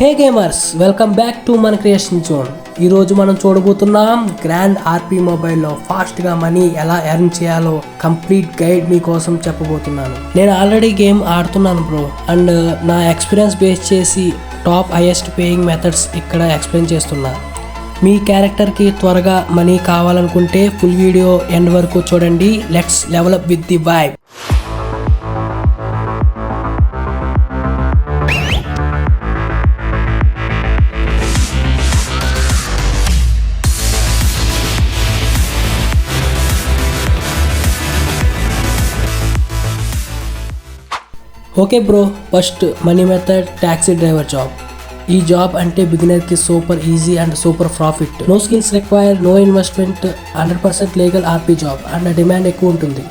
Hey gamers welcome back to మన creation zone. ఈరోజు మనం చూడబోతున్నాం గ్రాండ్ ఆర్పీ మొబైల్లో ఫాస్ట్గా మనీ ఎలా ఎర్న్ చేయాలో కంప్లీట్ గైడ్ మీకోసం చెప్పబోతున్నాను. నేను ఆల్రెడీ గేమ్ ఆడుతున్నాను బ్రో అండ్ uh, నా ఎక్స్పీరియన్స్ బేస్ చేసి టాప్ హైయెస్ట్ పేయింగ్ మెథడ్స్ ఇక్కడ ఎక్స్ప్లెయిన్ చేస్తున్నా. మీ క్యారెక్టర్కి త్వరగా మనీ కావాలనుకుంటే ఫుల్ వీడియో ఎండ్ వరకు చూడండి. Let's develop with the vibe. Okay bro first money method taxi driver job. ఈ జాబ్ అంటే బిగినర్కి super easy and super profit. No skills require no investment hundred percent legal RP job and demand ఎక్కువ ఉంటుంది.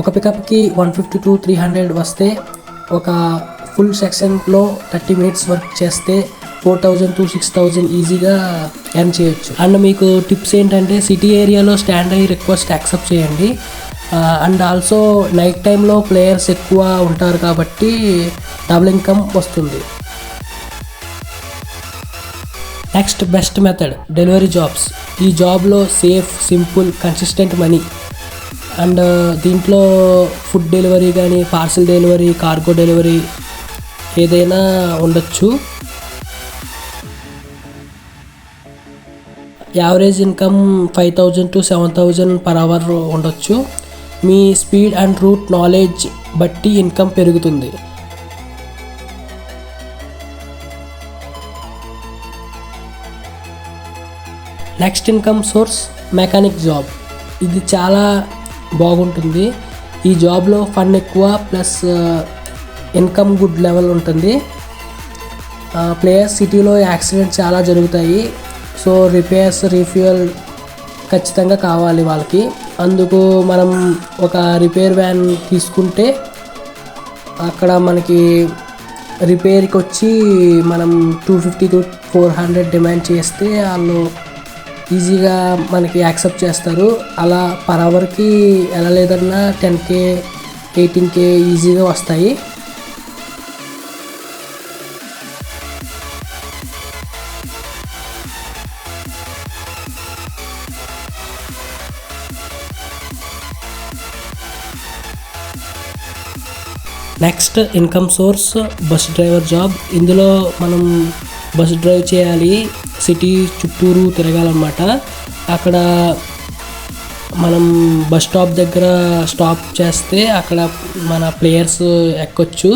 ఒక పికప్కి one fifty to three hundred వస్తే ఒక full సెక్షన్లో thirty minutes work చేస్తే four thousand to six thousand ఈజీగా earn చేయొచ్చు. And మీకు టిప్స్ ఏంటంటే సిటీ ఏరియాలో స్టాండ్ అయ్యి రిక్వెస్ట్ యాక్సెప్ట్ చేయండి. అండ్ ఆల్సో నైట్ టైంలో ప్లేయర్స్ ఎక్కువ ఉంటారు కాబట్టి డబుల్ ఇన్కమ్ వస్తుంది. Next best method delivery jobs ఈ జాబ్లో safe simple consistent money and దీంట్లో ఫుడ్ డెలివరీ కానీ పార్సిల్ డెలివరీ కార్గో డెలివరీ ఏదైనా ఉండొచ్చు. Average income five thousand to seven thousand per hour ఉండొచ్చు. మీ స్పీడ్ అండ్ రూట్ నాలెడ్జ్ బట్టి ఇన్కమ్ పెరుగుతుంది. Next income source mechanic job. ఇది చాలా బాగుంటుంది. ఈ జాబ్లో ఫండ్ ఎక్కువ ప్లస్ ఇన్కమ్ గుడ్ లెవెల్ ఉంటుంది. ప్లేయర్స్ సిటీలో యాక్సిడెంట్ చాలా జరుగుతాయి. సో రిపేర్స్ రీఫ్యూయల్ ఖచ్చితంగా కావాలి వాళ్ళకి. అందుకు మనం ఒక రిపేర్ వ్యాన్ తీసుకుంటే అక్కడ మనకి రిపేర్కి వచ్చి మనం two fifty to four hundred demand చేస్తే వాళ్ళు ఈజీగా మనకి యాక్సెప్ట్ చేస్తారు. అలా పర్ అవర్కి ఎలా లేదన్నా టెన్ కే ఎయిటీన్ కే ఈజీగా వస్తాయి. Next income source bus driver job ఇందులో మనం బస్ డ్రైవ్ చేయాలి. సిటీ చుట్టూరు తిరగాలన్నమాట. అక్కడ మనం బస్ స్టాప్ దగ్గర స్టాప్ చేస్తే అక్కడ మన ప్లేయర్స్ ఎక్కొచ్చు.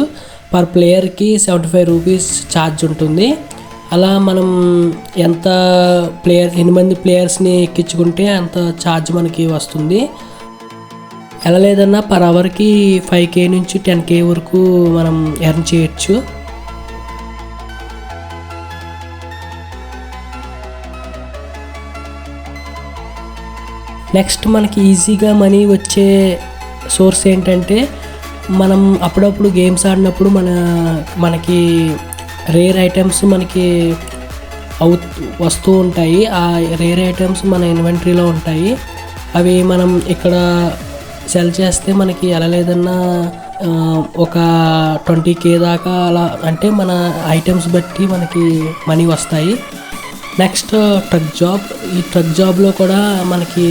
పర్ ప్లేయర్కి సెవెంటీ ఫైవ్ రూపీస్ ఛార్జ్ ఉంటుంది. అలా మనం ఎంత ప్లేయర్ ఎన్ని మంది ప్లేయర్స్ని ఎక్కించుకుంటే అంత ఛార్జ్ మనకి వస్తుంది. ఎలా లేదన్నా పర్ అవర్కి ఫైవ్ కే నుంచి టెన్ కే వరకు మనం ఎర్న్ చేయొచ్చు. నెక్స్ట్ మనకి ఈజీగా మనీ వచ్చే సోర్స్ ఏంటంటే మనం అప్పుడప్పుడు గేమ్స్ ఆడినప్పుడు మన మనకి రేర్ ఐటమ్స్ మనకి అవు వస్తూ ఉంటాయి. ఆ రేర్ ఐటమ్స్ మన ఇన్వెంటరీలో ఉంటాయి. అవి మనం ఇక్కడ సెల్ చేస్తే మనకి ఎలా లేదన్నా ఒక ట్వంటీ కే దాకా అలా అంటే మన ఐటమ్స్ బట్టి మనకి మనీ వస్తాయి. నెక్స్ట్ ట్రక్ జాబ్ ఈ ట్రక్ జాబ్లో కూడా మనకి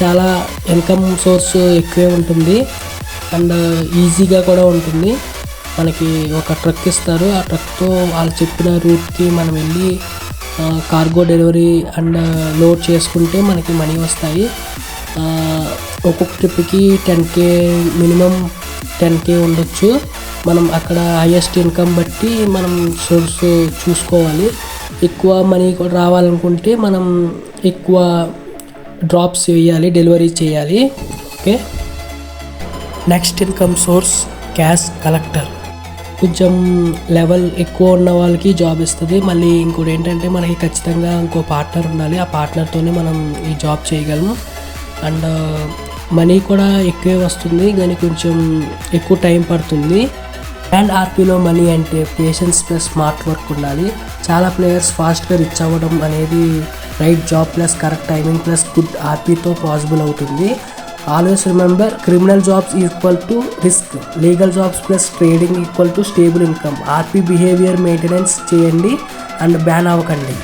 చాలా ఇన్కమ్ సోర్స్ ఎక్కువే ఉంటుంది. అండ్ ఈజీగా uh, కూడా ఉంటుంది. మనకి ఒక ట్రక్ ఇస్తారు. ఆ ట్రక్తో వాళ్ళు చెప్పిన రూట్కి మనం వెళ్ళి కార్గో డెలివరీ అండ్ లోడ్ చేసుకుంటే మనకి మనీ వస్తాయి. ఒక్కొక్క ట్రిప్కి ten K minimum ten K ఉండొచ్చు. మనం అక్కడ హైయెస్ట్ ఇన్కమ్ బట్టి మనం సోర్స్ చూసుకోవాలి. ఎక్కువ మనీ కూడా రావాలనుకుంటే మనం ఎక్కువ డ్రాప్స్ వేయాలి డెలివరీ చేయాలి. Okay? Next income source cash collector కొంచెం లెవెల్ ఎక్కువ ఉన్న వాళ్ళకి జాబ్ ఇస్తుంది. మళ్ళీ ఇంకోటి ఏంటంటే మనకి ఖచ్చితంగా ఇంకో పార్ట్నర్ ఉండాలి. ఆ పార్ట్నర్తోనే మనం ఈ జాబ్ చేయగలము. అండ్ uh, మనీ కూడా ఎక్కువే వస్తుంది కానీ కొంచెం ఎక్కువ టైం పడుతుంది. అండ్ ఆర్పీలో మనీ అంటే పేషెన్స్ ప్లస్ స్మార్ట్ వర్క్ ఉండాలి. చాలా ప్లేయర్స్ ఫాస్ట్గా రిచ్ అవ్వడం అనేది right job plus correct timing plus good ఆర్పీతో possible అవుతుంది. Always remember criminal jobs equal to risk legal jobs plus trading equal to stable income RP behaviour maintenance చేయండి and ban అవ్వకండి.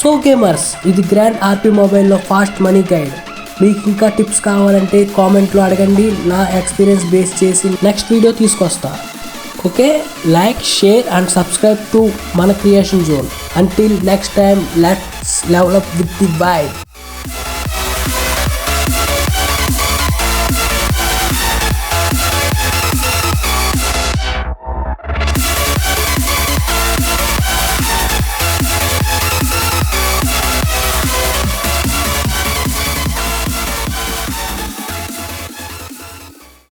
So gamers ఇది grand RP మొబైల్లో fast money guide మీకు ఇంకా tips కావాలంటే కామెంట్లో అడగండి. నా ఎక్స్పీరియన్స్ బేస్ చేసి నెక్స్ట్ వీడియో తీసుకొస్తా. Okay? Like share and subscribe to మన creation zone. Until next time let's level up with the bye